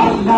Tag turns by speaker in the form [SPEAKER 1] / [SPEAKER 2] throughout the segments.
[SPEAKER 1] Allah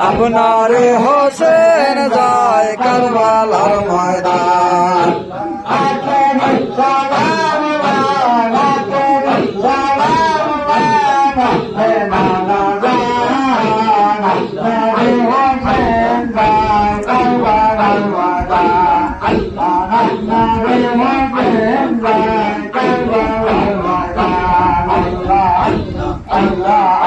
[SPEAKER 1] আপনারে হোসেন যায় কারবালার ময়দান। Allah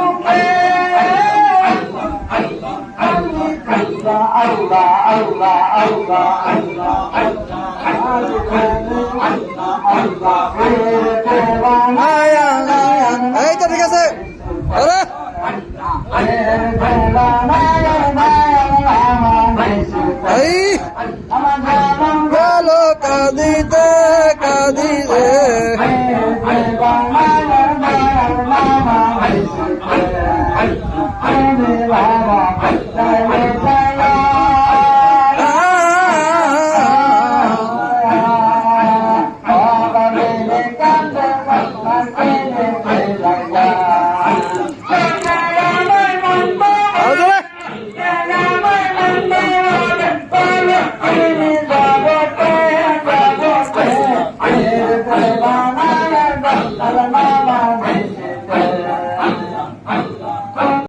[SPEAKER 1] আল্লাহ। আল্লাহ। আল্লাহ। আল্লাহ। আল্লাহ এই তো ঠিক আছে
[SPEAKER 2] কাদিতে কাদিতে
[SPEAKER 1] Bye.